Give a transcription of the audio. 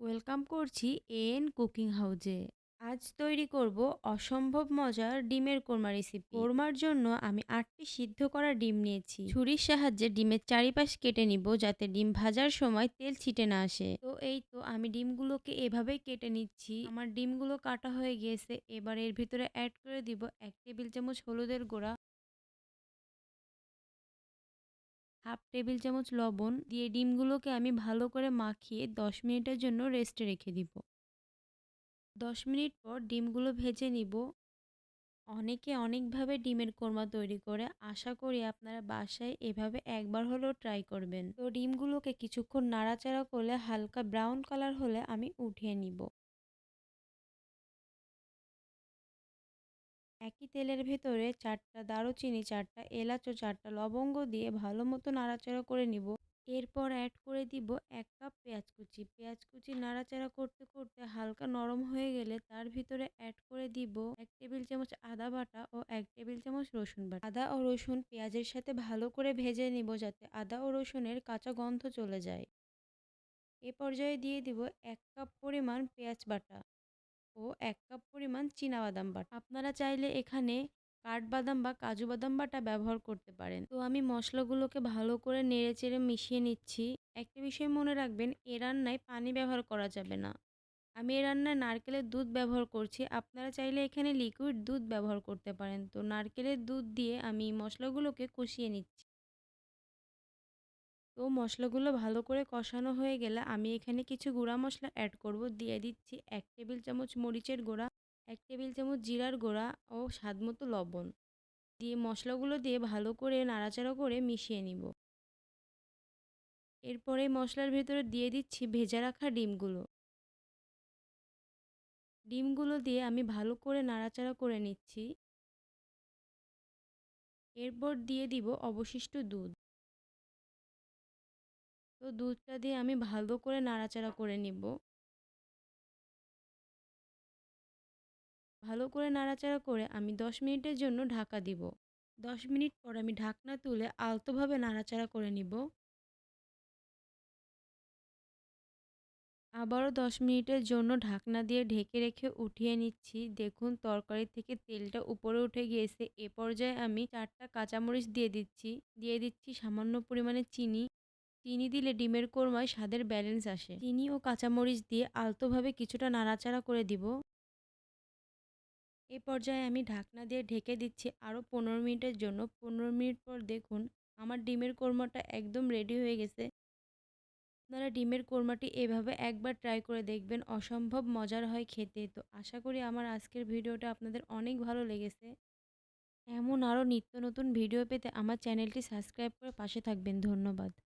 Welcome করছি N cooking হাউজে। আজ তৈরি করব অসম্ভব মজার ডিমের কোরমা রেসিপি। কোরমার জন্য আমি আটটি সিদ্ধ করা ডিম নিয়েছি। ছুরির সাহায্যে ডিমের চারিপাশ কেটে নিব যাতে ডিম ভাজার সময় তেল ছিটে না আসে। তো এই তো আমি ডিমগুলোকে এভাবেই কেটে নিচ্ছি। আমার ডিমগুলো কাটা হয়ে গিয়েছে। এবার এর ভিতরে অ্যাড করে দিব এক টেবিল চামচ হলুদের গুঁড়া। হাফ টেবিল চামচ লবণ দিয়ে ডিমগুলোকে আমি ভালো করে মাখিয়ে দশ মিনিটের জন্য রেস্টে রেখে দিব। দশ মিনিট পর ডিমগুলো ভেজে নিব। অনেকে অনেকভাবে ডিমের কোরমা তৈরি করে। আশা করি আপনারা বাসায় এভাবে একবার হলেও ট্রাই করবেন। তো ডিমগুলোকে কিছুক্ষণ নাড়াচাড়া করলে হালকা ব্রাউন কালার হলে আমি উঠিয়ে নিব। একই তেলের ভেতরে চারটা দারুচিনি, চারটা এলাচ ও চারটা লবঙ্গ দিয়ে ভালো মতো নাড়াচাড়া করে নিব। এরপর অ্যাড করে দিব এক কাপ পেঁয়াজ কুচি। পেঁয়াজ কুচি নাড়াচাড়া করতে করতে হালকা নরম হয়ে গেলে তার ভিতরে অ্যাড করে দিব এক টেবিল চামচ আদা বাটা ও এক টেবিল চামচ রসুন বাটা। আদা ও রসুন পেঁয়াজের সাথে ভালো করে ভেজে নিব যাতে আদা ও রসুনের কাঁচা গন্ধ চলে যায়। এ পর্যায়ে দিয়ে দিব এক কাপ পরিমাণ পেঁয়াজ বাটা। পরিমাণ বাদাম বাটা। আপনারা চাইলে এখানে কাঠবাদাম বা কাজু বাদাম বাটা ব্যবহার করতে পারেন। তো আমি মশলাগুলোকে ভালো করে নেড়ে চেড়ে মিশিয়ে নিচ্ছি। একটা বিষয় মনে রাখবেন, এ রান্নায় পানি ব্যবহার করা যাবে না। আমি এ রান্নায় নারকেলের দুধ ব্যবহার করছি। আপনারা চাইলে এখানে লিকুইড দুধ ব্যবহার করতে পারেন। তো নারকেলের দুধ দিয়ে আমি মশলাগুলোকে কষিয়ে নিচ্ছি। তো মশলাগুলো ভালো করে কষানো হয়ে গেলে আমি এখানে কিছু গুঁড়া মশলা অ্যাড করব। দিয়ে দিচ্ছি এক টেবিল চামচ মরিচের গুঁড়া। এক টেবিল চামচ জিরার গুঁড়া ও স্বাদমতো লবণ। দিয়ে মশলাগুলো দিয়ে ভালো করে নাড়াচাড়া করে মিশিয়ে নিব। এরপরে মশলার ভেতরে দিয়ে দিচ্ছি ভেজা রাখা ডিমগুলো। ডিমগুলো দিয়ে আমি ভালো করে নাড়াচাড়া করে নিচ্ছি। এরপর দিয়ে দিব অবশিষ্ট দুধ। তো দুধটা দিয়ে আমি ভালো করে নাড়াচাড়া করে নিব। ভালো করে নাড়াচাড়া করে আমি দশ মিনিটের জন্য ঢাকা দিব। দশ মিনিট পর আমি ঢাকনা তুলে আলতোভাবে নাড়াচাড়া করে নিব। আবারও দশ মিনিটের জন্য ঢাকনা দিয়ে ঢেকে রেখে উঠিয়ে নিচ্ছি। দেখুন তরকারি থেকে তেলটা উপরে উঠে গিয়েছে। এ পর্যায়ে আমি চারটা কাঁচামরিচ দিয়ে দিচ্ছি। দিয়ে দিচ্ছি সামান্য পরিমাণে চিনি। চিনি দিলে ডিমের কোরমায় স্বাদের ব্যালেন্স আসে। চিনি ও কাঁচামরিচ দিয়ে আলতোভাবে কিছুটা নাড়াচাড়া করে দিব। এ পর্যায়ে আমি ঢাকনা দিয়ে ঢেকে দিচ্ছি আরও পনেরো মিনিটের জন্য। পনেরো মিনিট পর দেখুন, আমার ডিমের কোরমাটা একদম রেডি হয়ে গেছে। আপনারা ডিমের কোরমাটি এভাবে একবার ট্রাই করে দেখবেন, অসম্ভব মজার হয় খেতে। তো আশা করি আমার আজকের ভিডিওটা আপনাদের অনেক ভালো লেগেছে। এমন আরও নিত্য নতুন ভিডিও পেতে আমার চ্যানেলটি সাবস্ক্রাইব করে পাশে থাকবেন। ধন্যবাদ।